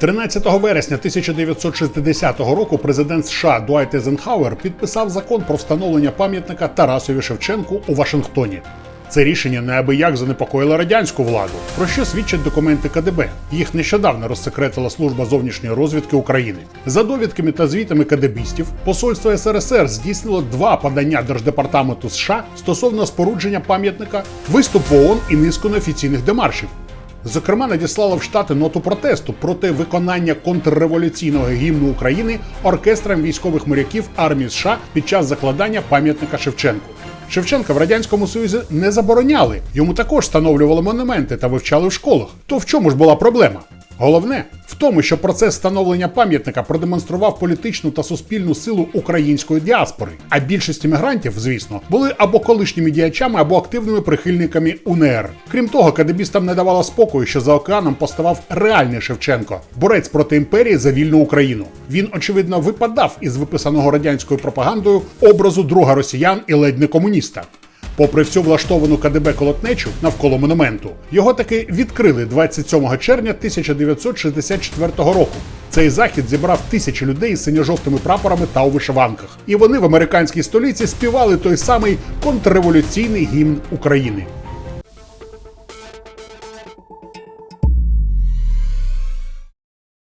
13 вересня 1960 року президент США Дуайт Ейзенхауер підписав закон про встановлення пам'ятника Тарасові Шевченку у Вашингтоні. Це рішення неабияк занепокоїло радянську владу, про що свідчать документи КДБ. Їх нещодавно розсекретила служба зовнішньої розвідки України. За довідками та звітами КДБістів, посольство СРСР здійснило два подання Держдепартаменту США стосовно спорудження пам'ятника, виступ в ООН і низку неофіційних демаршів. Зокрема, надіслала в Штати ноту протесту проти виконання контрреволюційного гімну України оркестром військових моряків армії США під час закладання пам'ятника Шевченку. Шевченка в радянському союзі не забороняли, йому також встановлювали монументи та вивчали в школах. То в чому ж була проблема? Головне в тому, що процес встановлення пам'ятника продемонстрував політичну та суспільну силу української діаспори. А більшість іммігрантів, звісно, були або колишніми діячами, або активними прихильниками УНР. Крім того, кадебістам не давало спокою, що за океаном поставав реальний Шевченко, борець проти імперії за вільну Україну. Він, очевидно, випадав із виписаного радянською пропагандою образу друга росіян і ледь не комуніста. Попри всю влаштовану КДБ колотнечу навколо монументу, його таки відкрили 27 червня 1964 року. Цей захід зібрав тисячі людей з синьо-жовтими прапорами та у вишиванках. І вони в американській столиці співали той самий контрреволюційний гімн України.